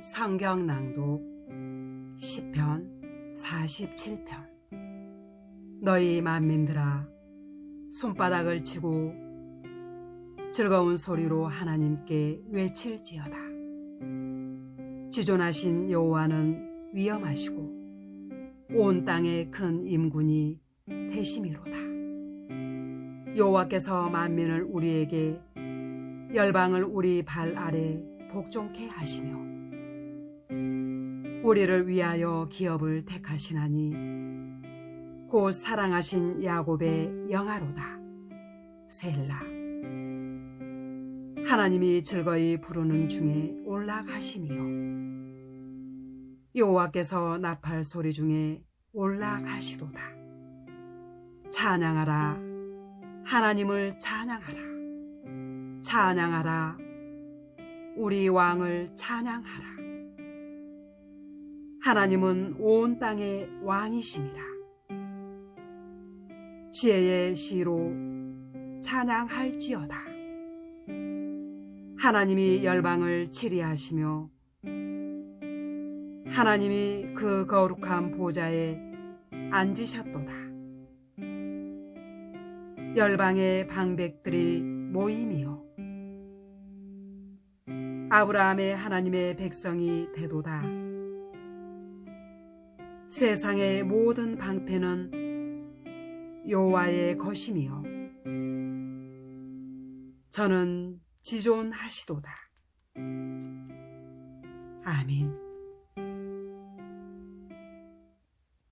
성경 낭독 10편 47편. 너희 만민들아 손바닥을 치고 즐거운 소리로 하나님께 외칠지어다. 지존하신 여호와는 위엄하시고 온 땅의 큰 임군이 대심이로다. 여호와께서 만민을 우리에게 열방을 우리 발 아래 복종케 하시며 우리를 위하여 기업을 택하시나니 곧 사랑하신 야곱의 영아로다. 셀라. 하나님이 즐거이 부르는 중에 올라가시며 여호와께서 나팔 소리 중에 올라가시도다. 찬양하라. 하나님을 찬양하라. 찬양하라. 우리 왕을 찬양하라 하나님은 온 땅의 왕이심이라 지혜의 시로 찬양할지어다. 하나님이 열방을 치리하시며 하나님이 그 거룩한 보좌에 앉으셨도다. 열방의 방백들이 모임이요 아브라함의 하나님의 백성이 되도다 세상의 모든 방패는 여호와의 것이며 저는 지존하시도다. 아멘